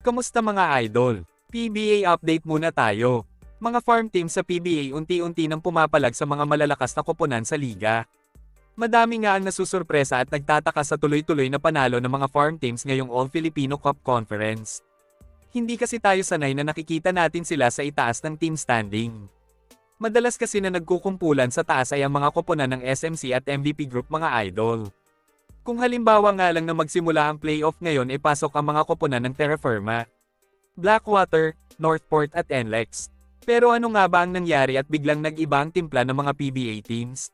Kamusta mga idol? PBA update muna tayo. Mga farm teams sa PBA unti-unti nang pumapalag sa mga malalakas na koponan sa liga. Madami nga ang nasusurpresa at nagtataka sa tuloy-tuloy na panalo ng mga farm teams ngayong All-Filipino Cup Conference. Hindi kasi tayo sanay na nakikita natin sila sa itaas ng team standing. Madalas kasi na nagkukumpulan sa taas ay ang mga koponan ng SMC at MVP Group mga idol. Kung halimbawa nga lang na magsimula ang playoff ngayon ay pasok ang mga koponan ng Terra Firma, Blackwater, Northport at NLEX. Pero ano nga ba ang nangyari at biglang nag-iba ang timpla ng mga PBA teams?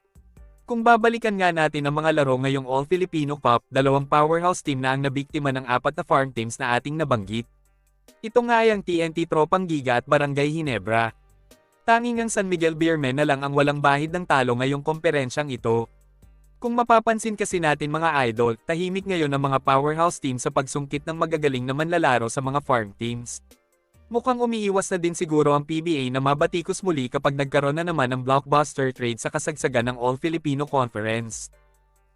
Kung babalikan nga natin ang mga laro ngayong All-Filipino Cup, dalawang powerhouse team na ang nabiktima ng apat na farm teams na ating nabanggit. Ito nga ay ang TNT Tropang Giga at Barangay Hinebra. Tanging ang San Miguel Beermen na lang ang walang bahid ng talo ngayong komperensyang ito. Kung mapapansin kasi natin mga idol, tahimik ngayon ang mga powerhouse team sa pagsungkit ng magagaling na manlalaro sa mga farm teams. Mukhang umiiwas na din siguro ang PBA na mabatikos muli kapag nagkaroon na naman ng blockbuster trade sa kasagsagan ng All-Filipino Conference.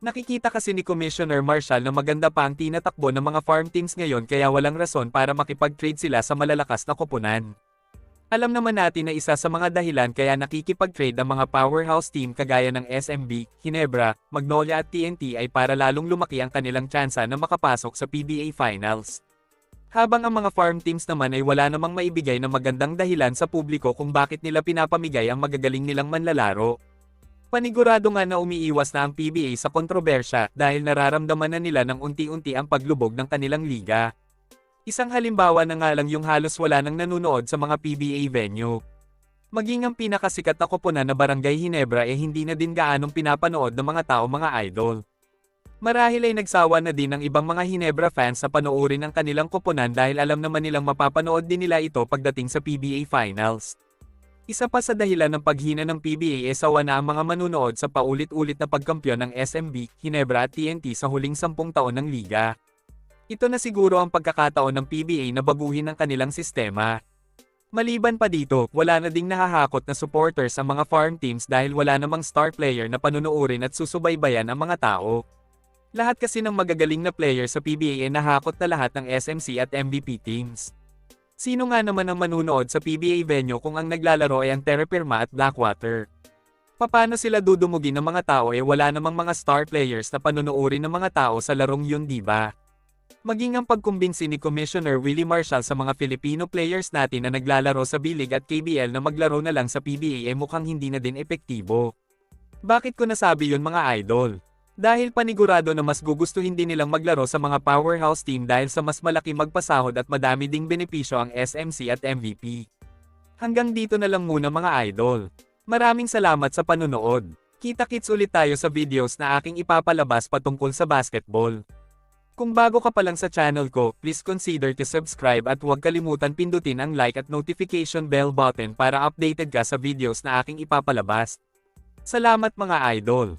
Nakikita kasi ni Commissioner Marshall na maganda pa ang tinatakbo ng mga farm teams ngayon kaya walang rason para makipag-trade sila sa malalakas na koponan. Alam naman natin na isa sa mga dahilan kaya nakikipag-trade ang mga powerhouse team kagaya ng SMB, Hinebra, Magnolia at TNT ay para lalong lumaki ang kanilang tsansa na makapasok sa PBA Finals. Habang ang mga farm teams naman ay wala namang maibigay na magandang dahilan sa publiko kung bakit nila pinapamigay ang magagaling nilang manlalaro. Panigurado nga na umiiwas na ang PBA sa kontrobersya dahil nararamdaman na nila ng unti-unti ang paglubog ng kanilang liga. Isang halimbawa na nga lang yung halos wala nang nanunood sa mga PBA venue. Maging ang pinakasikat na koponan na Barangay Hinebra eh hindi na din gaanong pinapanood ng mga tao mga idol. Marahil ay nagsawa na din ng ibang mga Hinebra fans sa panoorin ang kanilang koponan dahil alam naman nilang mapapanood din nila ito pagdating sa PBA Finals. Isa pa sa dahilan ng paghina ng PBA e sawa na ang mga manunood sa paulit-ulit na pagkampyon ng SMB, Hinebra at TNT sa huling sampung taon ng liga. Ito na siguro ang pagkakataon ng PBA na baguhin ang kanilang sistema. Maliban pa dito, wala na ding nahahakot na supporters ang mga farm teams dahil wala namang star player na panunuorin at susubaybayan ang mga tao. Lahat kasi ng magagaling na player sa PBA ay nahakot na lahat ng SMC at MVP teams. Sino nga naman ang manunood sa PBA venue kung ang naglalaro ay ang Terra Firma at Blackwater? Paano sila dudumugin ng mga tao eh wala namang mga star players na panunuorin ng mga tao sa larong yun di ba? Maging ang pagkumbinsi ni Commissioner Willie Marshall sa mga Filipino players natin na naglalaro sa Bilig at KBL na maglaro na lang sa PBA ay mukhang hindi na din epektibo. Bakit ko nasabi yun mga idol? Dahil panigurado na mas gugustuhin din nilang maglaro sa mga powerhouse team dahil sa mas malaki magpasahod at madami ding benepisyo ang SMC at MVP. Hanggang dito na lang muna mga idol. Maraming salamat sa panunood. Kita-kits ulit tayo sa videos na aking ipapalabas patungkol sa basketball. Kung bago ka pa lang sa channel ko, please consider to subscribe at huwag kalimutan pindutin ang like at notification bell button para updated ka sa videos na aking ipapalabas. Salamat mga idol!